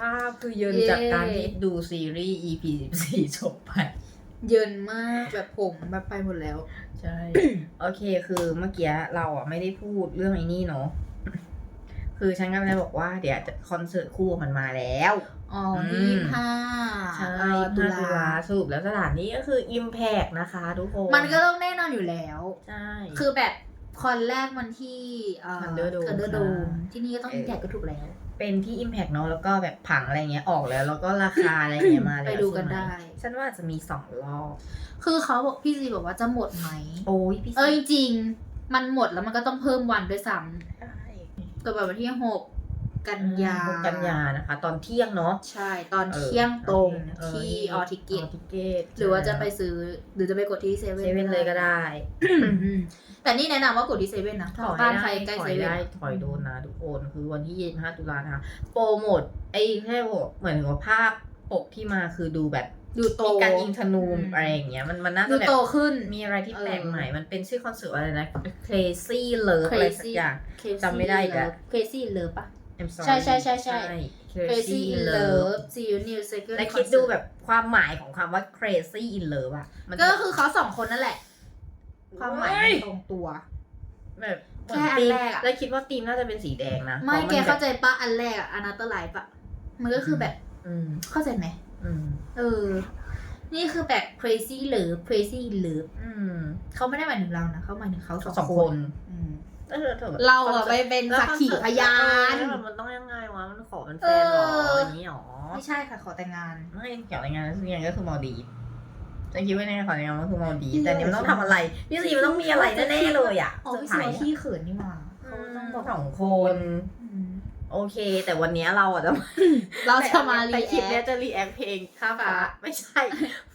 ภาพคือเยินเย้ จากการที่ดูซีรีส์ EP 14จบไป เยินมากแบบผมแบบไปหมดแล้ว ใช่ โอเคคือเมื่อกี้เราอะไม่ได้พูดเรื่องไอ้นี่เนาะคือฉันก็เลยบอกว่าเดี๋ยวจะคอนเสิร์ตคู่มันมาแล้ว อ๋ออืมยี่สิบห้าใช่เอ่อตุตุลาลาสรุปแล้วสถานที่ก็คือ Impact นะคะทุกคนมันก็ต้องแน่นอนอยู่แล้ว ใช่ คือแบบคอนแรกมันที่เอ่อ Thunderdome Thunderdome ที่นี่ก็ต้องเออ แจกก็ถูกแล้ว เป็นที่ Impact เนาะแล้วก็แบบผังอะไรเงี้ยออกแล้ว แล้วก็ราคาอะไรเงี้ยมาแล้วไปดูกันใช่หมได้ ฉันว่าจะมีสองรอบ คือเขาบอกพี่ซีบอกว่าจะหมดไหมโอ้ยพี่เออจริงๆมันหมดแล้วมันก็ต้องเพิ่มวันด้วยซ้ใช่ำตัวแบบวันที่หก กันยาหกกันยานะคะ ตอนเที่ยงเนาะใช่ตอนเที่ยงตรงเออที่ออทิเกตทิเกตหรือว่าจะไปซื้อหรือจะไปกดที่เซเซเว่นเว่นเลยก็ได้ แต่นี่แนะนำว่ากดที่เซเว่นนะถ้าถอยบ้านได้ใครใกล้ถอเซยเว่นได้ถอยโดนนะทุกคนคือวันที่25ตุลานะคะโปรโมทไอ้แค่บอกเหมือนกับภาพปกที่มาคือดูแบบดูโตมีการยิงธนูอืมอะไรอย่างเงี้ยมันมันน่าดูจะแบบโตขึ้นมีอะไรที่แปลกเออใหม่ มันเป็นชื่อคอนเสิร์ตอะไรนะ Crazy Love อะไรสัก Crazy อย่าง Crazy จำไม่ได้อีกแล้ว Love Crazy Love ปะ I'm sorry ใช่ใช่ใช่ใช่ Crazy Crazy in Love Love See You New Second และคิดดูแบบความหมายของคำว่า Crazy in Love อะมันก็คือเขาสองคนนั่นแหละ ความหมายมันตรงตัว แบบแค่อันแรกอะแล้วคิดว่าธีมน่าจะเป็นสีแดงนะ ไม่พระนแกเข้าใจแบบปะอันแรกอะอนาเตอร์ไลฟ์อะมันก็คือแบบอืมเข้าใจไหมอืมเออ นี่คือแบบ crazy หรือ crazy หรืออืมเขาไม่ได้หมายถึงเรานะเขาหมายถึงเขาสสอองงคคนนอืม เออเถอะเราอะไปเป็นสักขีพยานแล้วแบบมันต้องยังไงวะมันขอเป็นแฟนเหรอเออออย่างนี้หรอไม่ใช่ค่ะขอแต่งงานไม่เกี่ยวกับงานสิ่งอย่างก็คือมอลดีฟจะคิดว่าในขอแต่งงานมันคือมอลดีฟพี่แต่เนี่ยมันต้องทำอะไรพี่ซีมันต้องมีอะไรแน่ๆเลยอะอ๋อเซอพี่ร์ไพรซีส์ที่เขินนี่หว่าเขาเขาต้ต้อองงบบออกกสองคนอืม โอเค แต่วันนี้เราอะจะเราจะมาแต่รีคลิปแอเนี้ยคจะรีแอคเพลงข้ามฟ้า ไม่ใช่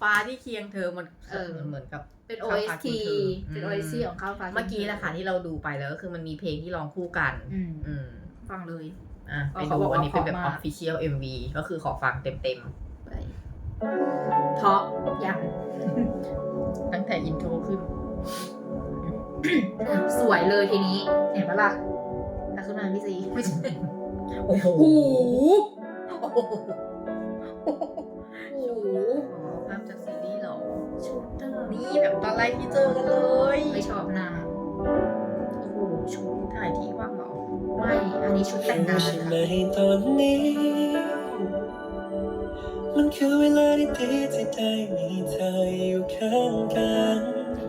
ฟ้าที่เคียงเธอมันเออเหมือนกับเป็นข้าวฟ้า OST คิงเธอเป็นอืม OST ของข้าวฟ้าเมื่อกี้แหละค่ะที่เราดูไปแล้วก็คือมันมีเพลงที่ร้องคู่กัน อืมอืมฟังเลยอะเอไปอเขาดูบอกว่าอันนี้เป็นแบบเพราะมาก official MV ก็คือขอฟังเต็มไปเพราะยังๆตั้งแต่อินโทรขึ้น สวยเลยทีนี้ เห็นปะล่ะแต่ขึ้นมาพี่ซีไม่ใช่ โอ้โหโอ้โหโอ้โหโอ้โหภาพจากซีรีส์เหรอชุดเดิมนี่แบบตอนแรกที่เจอกันเลย ไม่ชอบหน้าโอ้โหชุดถ่ายที่ว่างเหรอไม่ อันนี้ชุดแต่งงานใช่ค่ะไหมตอนนี้ มันคือเวลาที่ดีที่ได้มีเธออยู่ข้างกัน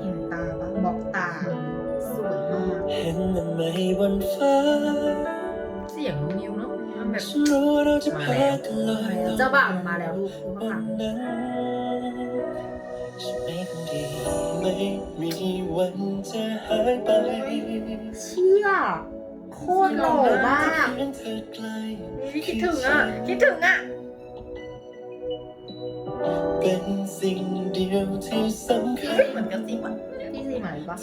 เห็นตาปะบอกตา สวยมาก เห็นมันไหมบนฟ้า แบบฉันรู้วเจ้าบ่าวมาแล้วลูกคุณบพ่อนนั้นฉันไม่คนดีไม่มีวันจะเชี่ยโคตรหล่อมากคิดถึงอะ คิดถึงอะเป็นสิ่งเดียวที่สำคัญเหมือนกับสิบอะพี่ซีหมายปะ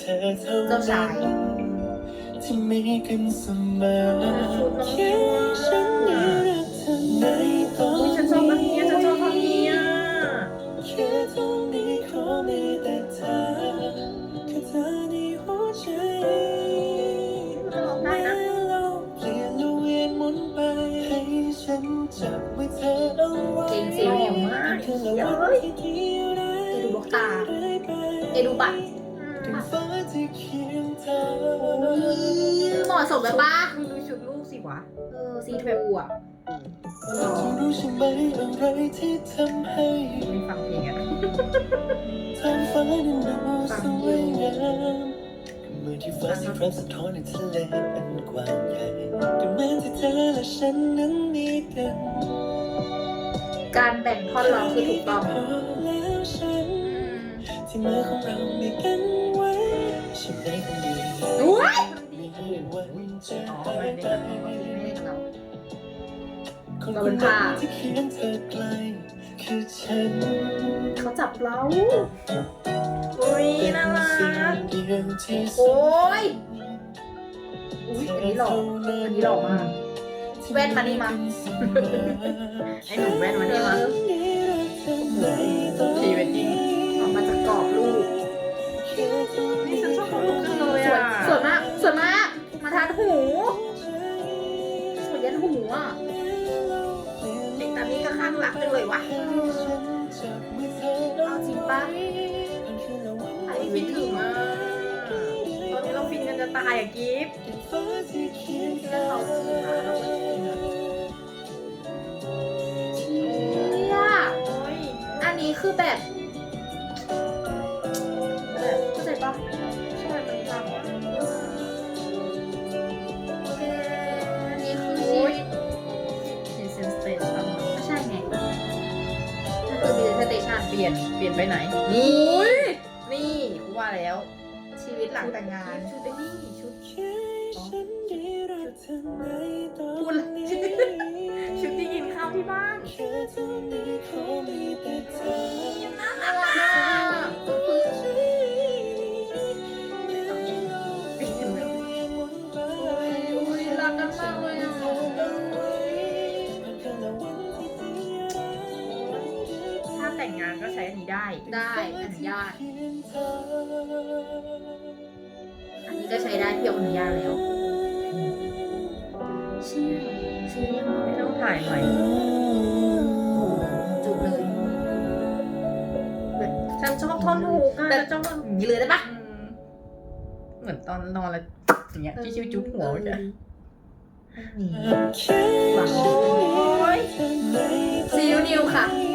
เจ้าชาย นที่มีกันเสมอชุดน้องนิแค่วอะฉันได้รักเธอในตอนอุ้ยฉันชอบอันนี้ฉันชอบอันนี้อะแค่ตรงนี้ขอมีแต่เธอแค่เธอในหัวใจจะร้องได้นะโลกเปลี่ยนและเวียนหมุนไปให้ฉันจับไว้เธอเอาไว้เก่งซีนิวมากคือละวันที่เดียวได้เอดูบล็อกตาได้ไปเอดูบัตรถึงฟ้าที่เคียงเธอ เหมาะสมแบบปะมึงดูชุดลูกสิวะ เออซีทูอะเธอรู้ใช่ไหมอะไรที่ทำให้ไม่ฟังเพลงอะท้องฟ้านั้นดูสวยงามเมื่อที่ฟ้าสีครามสะท้อนในทะเลอันกว้างใหญ่แต่เหมือนที่เธอและฉันนั้นมีกันการแบ่งท่อนร้องคือถูกต้องพอแล้วฉันที่มือของเรามีกันไว้ฉันได้คนเดียวอุ้ยมี วันจะอ๋อไม่ได้ไปแบบนี้ไม่ได้กับเราคนเราคเป็นนนั้ภาเขาจับเราอุ้ยน่ารักโอ้ยอุ้ยอันนี้หล่ออันนี้หล่อมากแว่นมานี่มาไอ้หนุ่มแว่นมานี่มาพรีเวดดิ้ง หูสวยยันหูอะก็ข้างรักจังเลยวะเอาจริงปะไอ้ฟินถึงอะตอนนี้เราฟินกันจะตายอะกิฟต์ถ้าเขาจีบนะเราก็จีบนะเนี่ยอันนี้คือแบบ นเปลี่ยนเปลี่ยนไปไหน นี่ นี่กูว่าแล้ว ชีวิตหลังแต่งงาน ชุดไอ้นี่ชุดพูดเลยชุดที่กินข้าวที่บ้าน ช้อันนี้ได้ ได้อนุญาต อันนี้ก็ใช้ได้พี่อนุญาตแล้วเชี่ยซีเรียสมากไม่ต้องถ่ายใหม่จุดเลยแบบฉันชอบท่อนฮุกอะแบบชอบท่อนอย่างนี้เลยได้ปะอืมเหมือนตอนนอนแล้วอย่างเงี้ยที่ชิวจุ๊บหัวเมื่อกี้ไม่มีหวังโอ้ยซีรีส์นิวค่ะ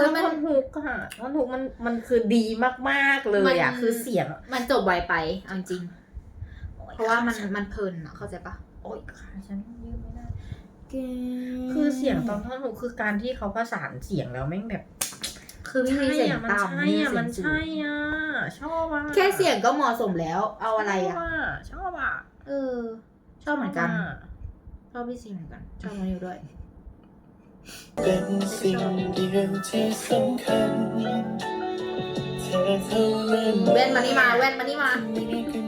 ฉันเอชออบมันท่อนฮุกค่ะท่อนฮุกมันมันคือดีมากๆเลยอะ มัน คือเสียง มันจบไวไปเอาจริง เพราะว่ามันมันเพลินอะเข้าใจปะโอ๊ยขาฉันยืดไม่ได้แกคือเสียงตอนท่อนฮุกคือการที่เขาประสานเสียงแล้วแม่งแบบคือไม่มีเสียงมันต่ำใช่ไม่มีอะเสียมังนสูงใช่อะชอบอะแค่เสียงก็เหมาะสมแล้ว เอาอะไรชอะบชอบอะเออ ชอบเหมือนกันชบะชอบพี่ซีเหมือนกัน ชอบน้องนิวด้วย เป็นสิ่งเดียวที่สำคัญเธอเท่านั้น แว่นมานี่มาแว่นมานี่มามีกั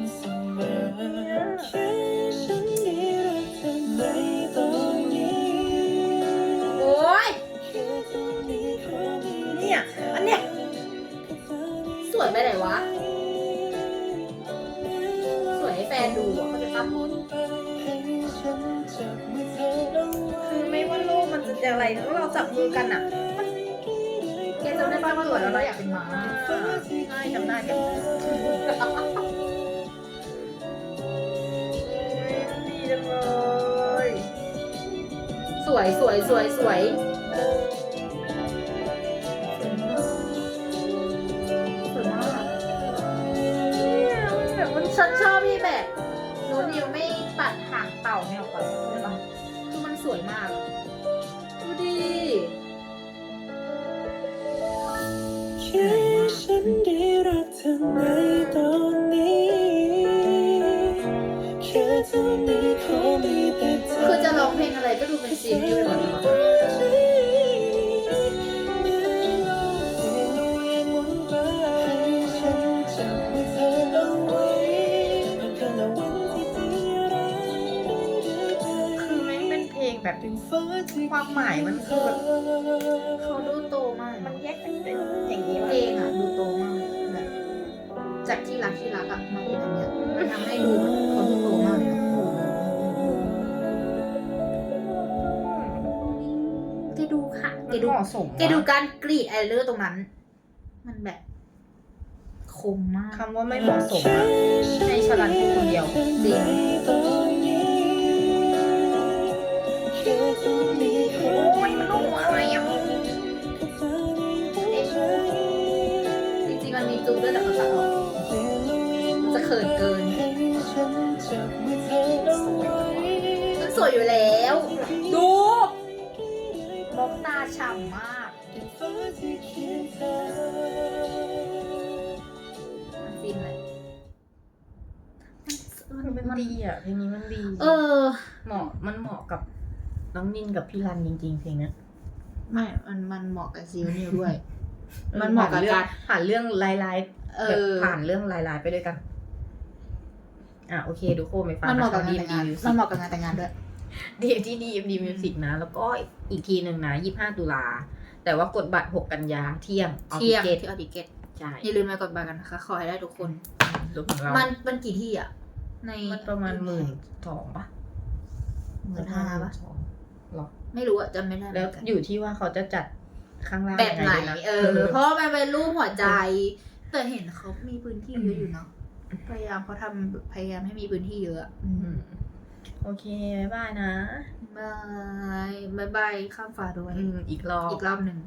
จะเจออะไรถ้าเราจับมือกันอะแกจำได้ปะว่าสวยแล้วเราอยากเป็นหมาใช่จำได้กันดีจังเลยสวยสวยสวยสวยสวยมากเนี่ยมันแบบมันฉันชอบที่แบบโนตนิวไม่ตัดหางเต่าเนี่ยออกไปใช่ปะคือมันสวยมาก ในตอนนี้แค่เท่านี้ขอมีแต่เธอ คือจะร้องเพลงอะไรก็ดูเป็นซีรีส์หมดเลยอะคือแม่งเป็นเพลงแบบความหมายมันคือแบบ รักที่รักอะมาเป็นอันเนี้ยมันทำให้ดูแบบเขาดูโตมากเลยอะแกดูค่ะแกมันดูเหมาะสมแกดูการกรีดไอเลอร์ตรงนั้น มันแบบคมมากคำว่าไม่เหมาะสมอะให้ชลันพูดคนเดียวจริง มันฟินเลยคือมันดีอะเพลงนี้มันดีเออ เหมาะมันเหมาะกับน้องนินกับพี่รันจริงๆเพลงเนี้ยไม่ มันมันเหมาะกับซีนิวด้วยออมันเหมาะกับผ่การผ่านเรื่องลายๆเอแบบอผ่านเรื่องลายๆไปด้วยกัน อะโอเคดูโคไม่ฟังมันเหมาะกับดีงานแต่งงานดีมันเหมาะกับงานแต่งงานด้วยดีที่ดีดีมิวสิกนะ แล้วก็อีกทีหนึ่งนะยี่ห้าตุลา แต่ว่ากดบัตรหกกันยาเที่ยงอาเที่ยงทิกตที่ออดิเกตใช่อย่าลืมมากดบัตรกันนะคะ ขอให้ได้ทุกคนดูของเรา มันมันกี่ที่อะ ใน มันประมาณหมื่นสองปะหมื่นห้าปะ สองหรอไม่รู้อะจำไม่ได้แล้วเหมือนกัน อยู่ที่ว่าเขาจะจัดข้างล่างแบบไหน ยังงด้วยะ เออ เพราะว่ามันเป็นรูปหัวใจ แต่เห็นเขามีพื้นที่เยอะอยู่เนาะ พยายามเขาทำพยายามให้มีพื้นที่เยอะอะอือืมม โอเคบ๊ายบายนะบายบายบายข้ามฟ้าด้วย อืมอีกรอบ อีกรอบหนึ่ง